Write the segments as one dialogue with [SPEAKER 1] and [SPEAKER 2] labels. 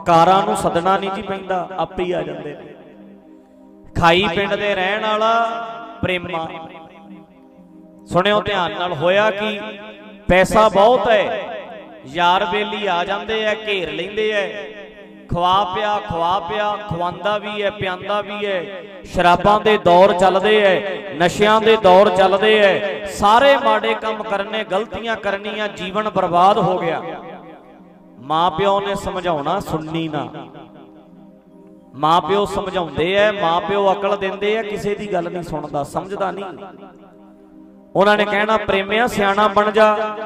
[SPEAKER 1] ਕਾਰਾਂ ਨੂੰ ਸੱਦਣਾ ਨਹੀਂ ਜੀ ਪੈਂਦਾ ਆਪੇ ਹੀ ਆ ਜਾਂਦੇ ਨੇ। ਖਾਈ ਪਿੰਡ ਦੇ ਰਹਿਣ ਵਾਲਾ ਪ੍ਰੇਮਾ। ਸੁਣਿਓ ਧਿਆਨ ਨਾਲ ਹੋਇਆ ਕਿ? ਪੈਸਾ ਬਹੁਤ ਹੈ। ਯਾਰ ਬੇਲੀ ਆ ਜਾਂਦੇ ਐ ਘੇਰ ਲੈਂਦੇ ਐ। ਖਵਾ ਪਿਆ ਖਵਾ ਪਿਆ ਖਵਾਂਦਾ ਵੀ ਐ ਪਿਆਂਦਾ ਵੀ ਐ। ਸ਼ਰਾਬਾਂ ਦੇ ਦੌਰ ਚੱਲਦੇ ਐ ਨਸ਼ਿਆਂ ਦੇ ਦੌਰ ਚੱਲਦੇ ਐ। ਸਾਰੇ ਮਾੜੇ ਕੰਮ ਕਰਨੇ ਗਲਤੀਆਂ ਕਰਨੀਆਂ ਜੀਵਨ ਬਰਬਾਦ ਹੋ ਗਿਆ। ਮਾਂ ਪਿਓ ਨੇ ਸਮਝਾਉਣਾ ਸੁਣਨੀ ਨਾ। ਮਾਂ ਪਿਓ ਸਮਝਾਉਂਦੇ ਐ ਮਾਂ ਪਿਓ ਅਕਲ ਦਿੰਦੇ ਐ, ਕਿਸੇ ਦੀ ਗੱਲ ਨਹੀਂ ਸੁਣਦਾ, ਸਮਝਦਾ ਨਹੀਂ। ਉਹਨਾਂ ਨੇ ਕਹਿਣਾ, ਪ੍ਰੇਮਿਆ, ਸਿਆਣਾ ਬਣ ਜਾ।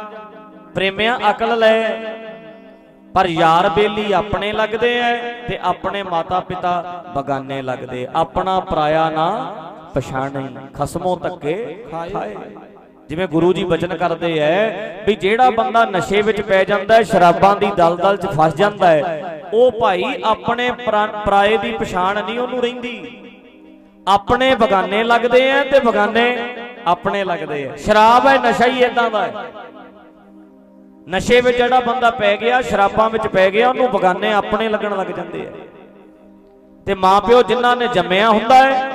[SPEAKER 1] ਪ੍ਰੇਮਿਆ, ਅਕਲ ਲੈ। ਪਰ ਯਾਰ ਬੇਲੀ ਆਪਣੇ ਲੱਗਦੇ ਐ ਤੇ ਆਪਣੇ ਮਾਤਾ ਪਿਤਾ ਬਗਾਨੇ ਲੱਗਦੇ। ਆਪਣਾ ਪਰਾਇਆ ਨਾ ਪਛਾਣੇ, ਖਸਮੋਂ ਧੱਕੇ ਖਾਏ। ਜਿਵੇਂ ਗੁਰੂ ਜੀ ਬਚਨ ਕਰਦੇ ਐ, ਵੀ ਜਿਹੜਾ ਬੰਦਾ ਨਸ਼ੇ ਵਿੱਚ ਪੈ ਜਾਂਦਾ ਹੈ ਸ਼ਰਾਬਾਂ ਦੀ ਦਲਦਲ 'ਚ ਫਸ ਜਾਂਦਾ ਹੈ ਉਹ ਭਾਈ ਆਪਣੇ ਪਰਾ- ਪਰਾਏ ਦੀ ਪਛਾਣ ਨਹੀਂ ਉਹਨੂੰ ਰਹਿੰਦੀ। ਆਪਣੇ ਬਗਾਨੇ ਲੱਗਦੇ ਐ ਤੇ ਬਗਾਨੇ ਆਪਣੇ ਲੱਗਦੇ ਐ। ਸ਼ਰਾਬ ਹੈ ਨਸ਼ਾ ਹੀ ਇਦਾਂ ਦਾ ਹੈ ਨਸ਼ੇ ਵਿੱਚ ਜਿਹੜਾ ਬੰਦਾ ਪੈ ਗਿਆ, ਸ਼ਰਾਬਾਂ ਵਿੱਚ ਪੈ ਗਿਆ, ਉਹਨੂੰ ਬਗਾਨੇ ਆਪਣੇ ਲੱਗਣ ਲੱਗ ਜਾਂਦੇ ਐ। ਤੇ ਮਾਪਿਓ ਜਿਨ੍ਹਾਂ ਨੇ ਜੰਮਿਆ ਹੁੰਦਾ ਹੈ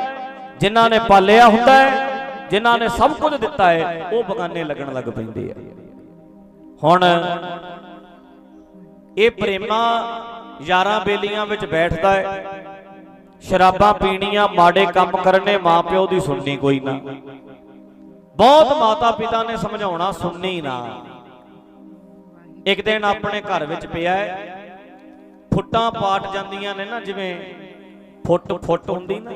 [SPEAKER 1] ਜਿਨ੍ਹਾਂ ਨੇ ਪਾਲਿਆ ਹੁੰਦਾ ਹੈ ਜਿਨ੍ਹਾਂ ਨੇ ਸਭ ਕੁਝ ਦਿੱਤਾ ਹੈ ਉਹ ਬਗਾਨੇ ਲੱਗਣ ਲੱਗ ਪੈਂਦੇ ਆ। ਹੁਣ ਇਹ ਪ੍ਰੇਮਾ ਯਾਰਾਂ ਬੇਲੀਆਂ ਵਿੱਚ ਬੈਠਦਾ ਹੈ ਸ਼ਰਾਬਾਂ ਪੀਣੀਆਂ, ਮਾੜੇ ਕੰਮ ਕਰਨੇ, ਮਾਪਿਓ ਦੀ ਸੁਣਨੀ ਕੋਈ ਨਾ। ਬਹੁਤ ਮਾਤਾ ਪਿਤਾ ਨੇ ਸਮਝਾਉਣਾ, ਸੁਣਨੀ ਨਾ। ਇੱਕ ਦਿਨ ਆਪਣੇ ਘਰ ਵਿੱਚ ਪਿਆ ਹੈ ਫੁੱਟਾਂ ਪਾਟ ਜਾਂਦੀਆਂ ਨੇ ਨਾ, ਜਿਵੇਂ ਫੁੱਟ ਫੁੱਟ ਹੁੰਦੀ ਨਾ।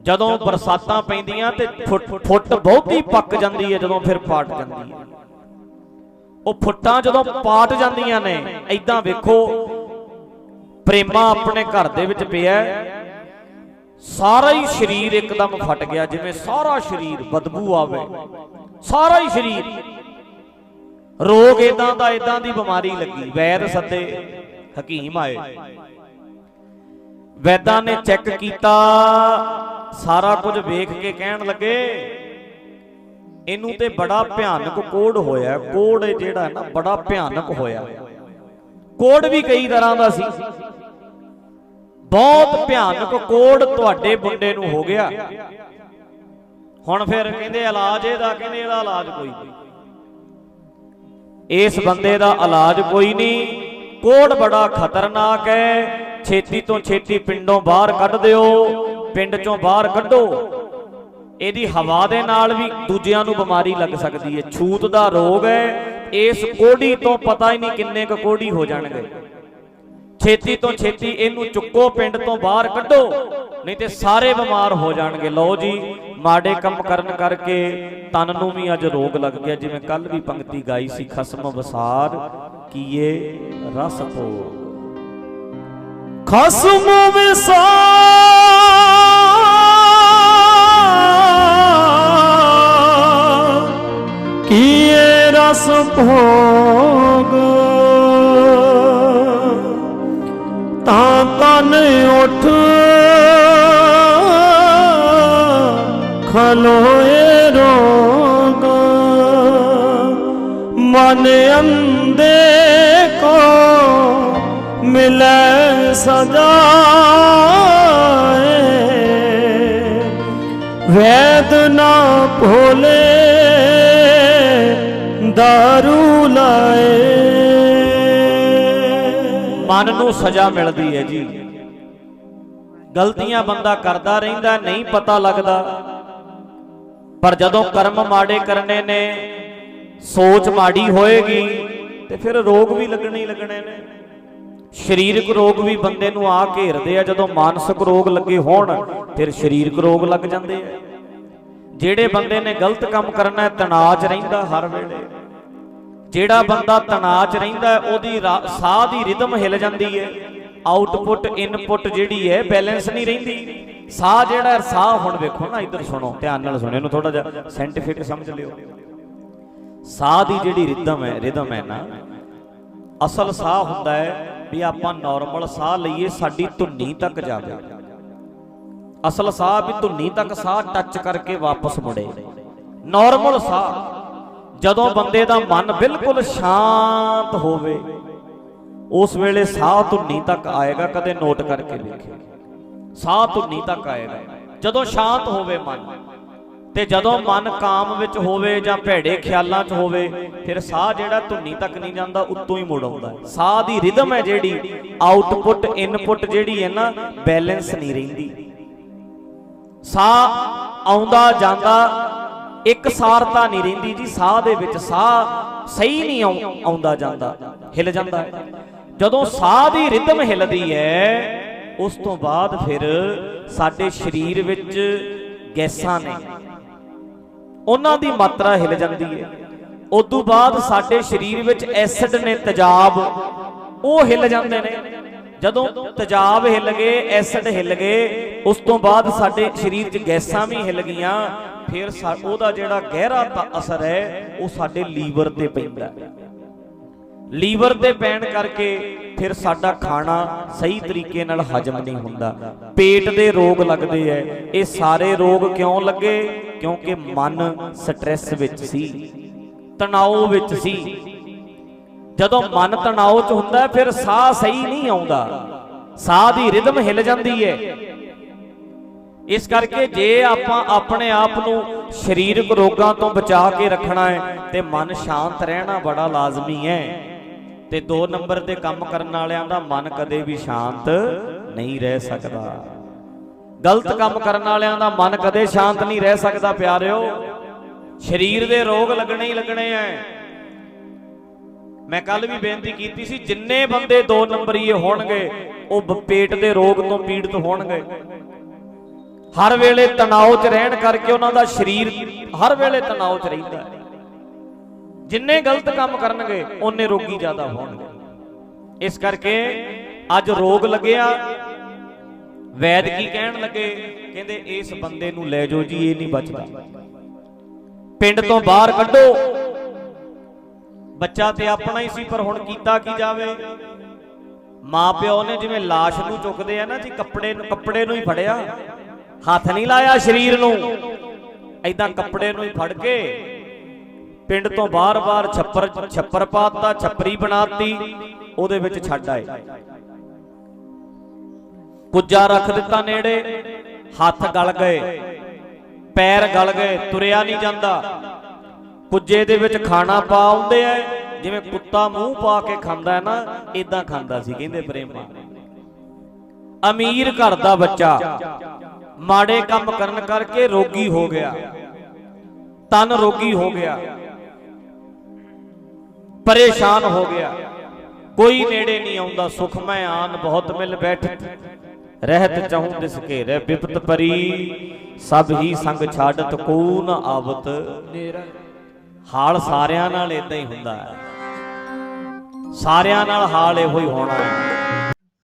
[SPEAKER 1] ਜਦੋਂ ਬਰਸਾਤਾਂ ਪੈਂਦੀਆਂ ਤੇ ਫੁੱਟ ਫੁੱਟ ਬਹੁਤੀ ਪੱਕ ਜਾਂਦੀ ਹੈ, ਜਦੋਂ ਫਿਰ ਪਾਟ ਜਾਂਦੀ ਹੈ। ਉਹ ਫੁੱਟਾਂ ਜਦੋਂ ਪਾਟ ਜਾਂਦੀਆਂ ਨੇ ਐਦਾਂ ਵੇਖੋ, ਪ੍ਰੇਮਾ ਆਪਣੇ ਘਰ ਦੇ ਵਿੱਚ ਪਿਆ ਸਾਰਾ ਹੀ ਸਰੀਰ ਇੱਕਦਮ ਫਟ ਗਿਆ, ਜਿਵੇਂ ਸਾਰਾ ਸਰੀਰ ਬਦਬੂ ਆਵੇ। ਸਾਰਾ ਹੀ ਸਰੀਰ। ਰੋਗ ਇਦਾਂ ਦਾ ਇਦਾਂ ਦੀ ਬਿਮਾਰੀ ਲੱਗੀ, ਵੈਦ ਸੱਦੇ ਹਕੀਮ ਆਏ। ਵੈਦਾਂ ਨੇ ਚੈੱਕ ਕੀਤਾ ਸਾਰਾ ਕੁਝ ਵੇਖ ਕੇ ਕਹਿਣ ਲੱਗੇ, ਇਹਨੂੰ ਤੇ ਬੜਾ ਭਿਆਨਕ ਕੋੜ ਹੋਇਆ, ਕੋੜ ਜਿਹੜਾ ਹੈ ਨਾ, ਬੜਾ ਭਿਆਨਕ ਹੋਇਆ। ਕੋੜ ਵੀ ਕਈ ਤਰ੍ਹਾਂ ਦਾ ਸੀ। ਬਹੁਤ ਭਿਆਨਕ ਕੋੜ ਤੁਹਾਡੇ ਮੁੰਡੇ ਨੂੰ ਹੋ ਗਿਆ। ਹੁਣ ਫਿਰ ਕਹਿੰਦੇ ਇਲਾਜ ਇਹਦਾ, ਕਹਿੰਦੇ ਇਹਦਾ ਇਲਾਜ ਕੋਈ ਨਹੀਂ। ਇਸ ਬੰਦੇ ਦਾ ਇਲਾਜ ਕੋਈ ਨਹੀਂ। ਕੋੜ ਬੜਾ ਖਤਰਨਾਕ ਹੈ। ਛੇਤੀ ਤੋਂ ਛੇਤੀ ਪਿੰਡੋਂ ਬਾਹਰ ਕੱਢ ਦਿਓ। ਪਿੰਡ ਚੋਂ ਬਾਹਰ ਕੱਢੋ। ਇਹਦੀ ਹਵਾ ਦੇ ਨਾਲ ਵੀ ਦੂਜਿਆਂ ਨੂੰ ਬਿਮਾਰੀ ਲੱਗ ਸਕਦੀ ਹੈ। ਛੂਤ ਦਾ ਰੋਗ ਹੈ। ਇਸ ਕੋੜੀ ਤੋਂ ਪਤਾ ਹੀ ਨਹੀਂ ਕਿੰਨੇ ਕੁ ਕੋੜੀ ਹੋ ਜਾਣਗੇ। ਛੇਤੀ ਤੋਂ ਛੇਤੀ ਇਹਨੂੰ ਚੁੱਕੋ, ਪਿੰਡ ਤੋਂ ਬਾਹਰ ਕੱਢੋ। ਨਹੀਂ ਤੇ ਸਾਰੇ ਬਿਮਾਰ ਹੋ ਜਾਣਗੇ। ਲਓ ਜੀ, ਮਾੜੇ ਕੰਮ ਕਰਨ ਕਰਕੇ ਤਨ ਨੂੰ ਵੀ ਅੱਜ ਰੋਗ ਲੱਗ ਗਿਆ। ਜਿਵੇਂ ਕੱਲ ਵੀ ਪੰਕਤੀ ਗਾਈ ਸੀ, ਖਸਮ ਵਸਾਰ ਕੀਏ ਰਸ ਕੋ
[SPEAKER 2] ਖਸਮ ਵਿਸਾਰ ਭੋਗ। ਤਾਂ ਤਨ ਉਠ। ਖਲੋਏ ਰੋਗ। ਮਨ ਅੰਦੇ ਕੋ ਮਿਲੈ ਸਜਾਏ ਵੈਦ ਨਾ ਭੋਲੇ। ਦਾਰੂ ਲਾਏ
[SPEAKER 1] ਮਨ ਨੂੰ ਸਜ਼ਾ ਮਿਲਦੀ ਹੈ ਜੀ। ਗਲਤੀਆਂ ਬੰਦਾ ਕਰਦਾ ਰਹਿੰਦਾ, ਨਹੀਂ ਪਤਾ ਲੱਗਦਾ। ਪਰ ਜਦੋਂ ਕਰਮ ਮਾੜੇ ਕਰਨੇ ਨੇ, ਸੋਚ ਮਾੜੀ ਹੋਏਗੀ, ਤੇ ਫਿਰ ਰੋਗ ਵੀ ਲੱਗਣੇ ਹੀ ਲੱਗਣੇ ਨੇ। ਸਰੀਰਕ ਰੋਗ ਵੀ ਬੰਦੇ ਨੂੰ ਆ ਘੇਰਦੇ ਆ, ਜਦੋਂ ਮਾਨਸਿਕ ਰੋਗ ਲੱਗੇ ਹੋਣ, ਫਿਰ ਸਰੀਰਕ ਰੋਗ ਲੱਗ ਜਾਂਦੇ ਆ। ਜਿਹੜੇ ਬੰਦੇ ਨੇ ਗਲਤ ਕੰਮ ਕਰਨਾ ਹੈ, ਤਣਾਅ 'ਚ ਰਹਿੰਦਾ ਹਰ ਵੇਲੇ। ਜਿਹੜਾ ਬੰਦਾ ਤਣਾਅ 'ਚ ਰਹਿੰਦਾ ਉਹਦੀ ਰਾ- ਸਾਹ ਦੀ ਰਿਦਮ ਹਿਲ ਜਾਂਦੀ ਹੈ। ਆਊਟਪੁੱਟ ਇਨਪੁੱਟ ਜਿਹੜੀ ਹੈ ਬੈਲੈਂਸ ਨਹੀਂ ਰਹਿੰਦੀ। ਸਾਹ ਜਿਹੜਾ ਸਾਹ ਹੁਣ ਵੇਖੋ ਨਾ, ਇੱਧਰ ਸੁਣੋ, ਧਿਆਨ ਨਾਲ ਸੁਣੋ, ਇਹਨੂੰ ਥੋੜਾ ਜਿਹਾ ਸਾਇੰਟੀਫਿਕ ਸਮਝ ਲਿਓ। ਸਾਹ ਦੀ ਜਿਹੜੀ ਰਿਦਮ ਹੈ ਰਿਦਮ ਹੈ ਨਾ, ਅਸਲ ਸਾਹ ਹੁੰਦਾ ਹੈ ਵੀ ਆਪਾਂ ਨਾਰਮਲ ਸਾਹ ਲਈਏ, ਸਾਡੀ ਧੁੰਨੀ ਤੱਕ ਜਾਵੇ। ਅਸਲ ਸਾਹ ਵੀ ਧੁੰਨੀ ਤੱਕ ਸਾਹ ਟੱਚ ਕਰਕੇ ਵਾਪਸ ਮੁੜੇ। ਨਾਰਮਲ ਸਾਹ ਜਦੋਂ ਬੰਦੇ ਦਾ ਮਨ ਬਿਲਕੁਲ ਸ਼ਾਂਤ ਹੋਵੇ, ਉਸ ਵੇਲੇ ਸਾਹ ਧੁੰਨੀ ਤੱਕ ਆਏਗਾ, ਕਦੇ ਨੋਟ ਕਰਕੇ ਵੇਖਿਓ ਸਾਹ ਧੁੰਨੀ ਤੱਕ ਆਏਗਾ। ਜਦੋਂ ਸ਼ਾਂਤ ਹੋਵੇ ਮਨ, ਤੇ ਜਦੋਂ ਮਨ ਕਾਮ ਵਿੱਚ ਹੋਵੇ ਜਾਂ ਭੈੜੇ ਖਿਆਲਾਂ 'ਚ ਹੋਵੇ, ਫਿਰ ਸਾਹ ਜਿਹੜਾ ਧੁੰਨੀ ਤੱਕ ਨਹੀਂ ਜਾਂਦਾ, ਉੱਤੋਂ ਹੀ ਮੁੜ ਆਉਂਦਾ ਸਾਹ ਦੀ ਰਿਦਮ ਹੈ ਜਿਹੜੀ ਆਊਟਪੁੱਟ ਇਨਪੁੱਟ ਜਿਹੜੀ ਹੈ ਨਾ ਬੈਲੈਂਸ ਨਹੀਂ ਰਹਿੰਦੀ। ਸਾਹ ਆਉਂਦਾ, ਜਾਂਦਾ ਇੱਕ ਸਾਰਤਾ ਨਹੀਂ ਰਹਿੰਦੀ ਜੀ, ਸਾਹ ਦੇ ਵਿੱਚ ਸਾਹ ਸਹੀ ਨਹੀਂ ਆਉ- ਆਉਂਦਾ ਜਾਂਦਾ, ਹਿਲ ਜਾਂਦਾ। ਹੈ ਜਦੋਂ ਸਾਹ ਦੀ ਰਿਦਮ ਹਿਲਦੀ ਹੈ, ਉਸ ਤੋਂ ਬਾਅਦ ਫਿਰ ਸਾਡੇ ਸਰੀਰ ਵਿੱਚ ਗੈਸਾਂ ਨੇ। ਉਹਨਾਂ ਦੀ ਮਾਤਰਾ ਹਿਲ ਜਾਂਦੀ ਹੈ। ਉਦੋਂ ਬਾਅਦ ਸਾਡੇ ਸਰੀਰ ਵਿੱਚ ਐਸਿਡ ਨੇ, ਤੇਜ਼ਾਬ, ਉਹ ਹਿਲ ਜਾਂਦੇ ਨੇ। ਜਦੋਂ ਤੇਜ਼ਾਬ ਹਿਲ ਗਏ, ਐਸਿਡ ਹਿਲ ਗਏ, ਉਸ ਤੋਂ ਬਾਅਦ ਸਾਡੇ ਸਰੀਰ 'ਚ ਗੈਸਾਂ ਵੀ ਹਿਲ ਗਈਆਂ। ਫਿਰ ਉਹਦਾ ਜਿਹੜਾ ਗਹਿਰਾ ਅਸਰ ਹੈ, ਉਹ ਸਾਡੇ ਲੀਵਰ ਤੇ ਪੈਂਦਾ ਲੀਵਰ ਤੇ ਪੈਣ ਕਰਕੇ ਫਿਰ ਸਾਡਾ ਖਾਣਾ ਸਹੀ ਤਰੀਕੇ ਨਾਲ ਹਜਮ ਨਹੀਂ ਹੁੰਦਾ। ਪੇਟ ਦੇ ਰੋਗ ਲੱਗਦੇ ਐ। ਇਹ ਸਾਰੇ ਰੋਗ ਕਿਉਂ ਲੱਗੇ? ਕਿਉਂਕਿ ਮਨ ਸਟ੍ਰੈਸ ਵਿੱਚ ਸੀ ਤਣਾਅ ਵਿੱਚ ਸੀ। ਜਦੋਂ ਮਨ ਤਣਾਅ 'ਚ ਹੁੰਦਾ, ਫਿਰ ਸਾਹ ਸਹੀ ਨਹੀਂ ਆਉਂਦਾ। ਸਾਹ ਦੀ ਰਿਦਮ ਹਿਲ ਜਾਂਦੀ ਹੈ ਇਸ ਕਰਕੇ ਜੇ ਆਪਾਂ ਆਪਣੇ ਆਪ ਨੂੰ ਸਰੀਰਕ ਰੋਗਾਂ ਤੋਂ ਬਚਾ ਕੇ ਰੱਖਣਾ ਹੈ, ਤੇ ਮਨ ਸ਼ਾਂਤ ਰਹਿਣਾ ਬੜਾ ਲਾਜ਼ਮੀ ਹੈ। ਤੇ 2 ਨੰਬਰ ਤੇ ਕੰਮ ਕਰਨ ਵਾਲਿਆਂ ਦਾ ਮਨ ਕਦੇ ਵੀ ਸ਼ਾਂਤ ਨਹੀਂ ਰਹਿ ਸਕਦਾ। ਗਲਤ ਕੰਮ ਕਰਨ ਵਾਲਿਆਂ ਦਾ ਮਨ ਕਦੇ ਸ਼ਾਂਤ ਨਹੀਂ ਰਹਿ ਸਕਦਾ, ਪਿਆਰਿਓ। ਸਰੀਰ ਦੇ ਰੋਗ ਲੱਗਣੇ ਹੀ ਲੱਗਣੇ ਐ। ਮੈਂ ਕੱਲ ਵੀ ਬੇਨਤੀ ਕੀਤੀ ਸੀ, ਜਿੰਨੇ ਬੰਦੇ 2 ਨੰਬਰੀਏ ਹੋਣਗੇ, ਉਹ ਪੇਟ ਦੇ ਰੋਗ ਤੋਂ ਪੀੜਤ ਹੋਣਗੇ। ਹਰ ਵੇਲੇ ਤਣਾਅ 'ਚ ਰਹਿਣ ਕਰਕੇ ਉਹਨਾਂ ਦਾ ਸਰੀਰ ਹਰ ਵੇਲੇ ਤਣਾਅ 'ਚ ਰਹਿੰਦਾ ਹੈ। ਜਿੰਨੇ ਗਲਤ ਕੰਮ ਕਰਨਗੇ ਉਹਨੇ ਰੋਗੀ ਜ਼ਿਆਦਾ ਹੋਣਗੇ। ਇਸ ਕਰਕੇ ਅੱਜ ਰੋਗ ਲੱਗਿਆ। ਵੈਦ ਕੀ ਕਹਿਣ ਲੱਗੇ? ਕਹਿੰਦੇ, ਇਸ ਬੰਦੇ ਨੂੰ ਲੈ ਜਾਓ ਜੀ, ਇਹ ਨਹੀਂ ਬਚਦਾ। ਪਿੰਡ ਤੋਂ ਬਾਹਰ ਕੱਢੋ। ਬੱਚਾ ਤੇ ਆਪਣਾ ਹੀ ਸੀ, ਪਰ ਹੁਣ ਕੀਤਾ ਕੀ ਜਾਵੇ? ਮਾਂ ਪਿਓ ਨੇ ਜਿਵੇਂ লাশ ਨੂੰ ਚੁੱਕਦੇ ਆ ਨਾ ਜੀ, ਕੱਪੜੇ ਨੂੰ ਕੱਪੜੇ ਨੂੰ ਹੀ ਫੜਿਆ। ਹੱਥ ਨਹੀਂ ਲਾਇਆ ਸਰੀਰ ਨੂੰ। ਐਦਾਂ ਕੱਪੜੇ ਨੂੰ ਹੀ ਫੜ ਕੇ ਪਿੰਡ ਤੋਂ ਬਾਹਰ ਬਾਰ ਛੱਪਰ ਛੱਪਰ ਪਾਤਾ, ਛੱਪਰੀ ਬਣਾਤੀ, ਉਹਦੇ ਵਿੱਚ ਛੱਡ ਆਏ। ਕੁੱਜਾ ਰੱਖ ਦਿੱਤਾ ਨੇੜੇ, ਹੱਥ ਗਲ ਗਏ, ਪੈਰ ਗਲ ਗਏ, ਤੁਰਿਆ ਨਹੀਂ ਜਾਂਦਾ। ਕੁੱਜੇ ਦੇ ਵਿੱਚ ਖਾਣਾ ਪਾ ਆਉਂਦੇ ਐ ਜਿਵੇਂ ਕੁੱਤਾ ਮੂੰਹ ਪਾ ਕੇ ਖਾਂਦਾ ਹੈ ਨਾ ਇਦਾਂ ਖਾਂਦਾ ਸੀ, ਕਹਿੰਦੇ ਪ੍ਰੇਮਾ। ਅਮੀਰ ਘਰ ਦਾ ਬੱਚਾ। ਮਾੜੇ ਕੰਮ ਕਰਨ ਕਰਕੇ ਰੋਗੀ ਹੋ ਗਿਆ। ਤਨ ਰੋਗੀ ਹੋ ਗਿਆ। ਪਰੇਸ਼ਾਨ ਹੋ ਗਿਆ। ਕੋਈ ਨੇੜੇ ਨਹੀਂ ਆਉਂਦਾ। ਸੁਖ ਮੈਂ ਆਨ ਬਹੁਤ ਮਿਲ ਬੈਠ। ਰਹਿਤ ਚਾਹੂੰ ਦਿਸ ਘੇਰੇ ਬਿਪਤ ਪਰੀ। ਸਭ ਹੀ ਸੰਗ ਛਾੜਤ ਕੋ ਨ ਆਵਤ। ਹਾਲ ਸਾਰਿਆਂ ਨਾਲ ਇਦਾਂ ਹੀ ਹੁੰਦਾ ਹੈ। ਸਾਰਿਆਂ ਨਾਲ ਹਾਲ ਇਹੋ ਹੀ ਹੋਣਾ ਹੈ।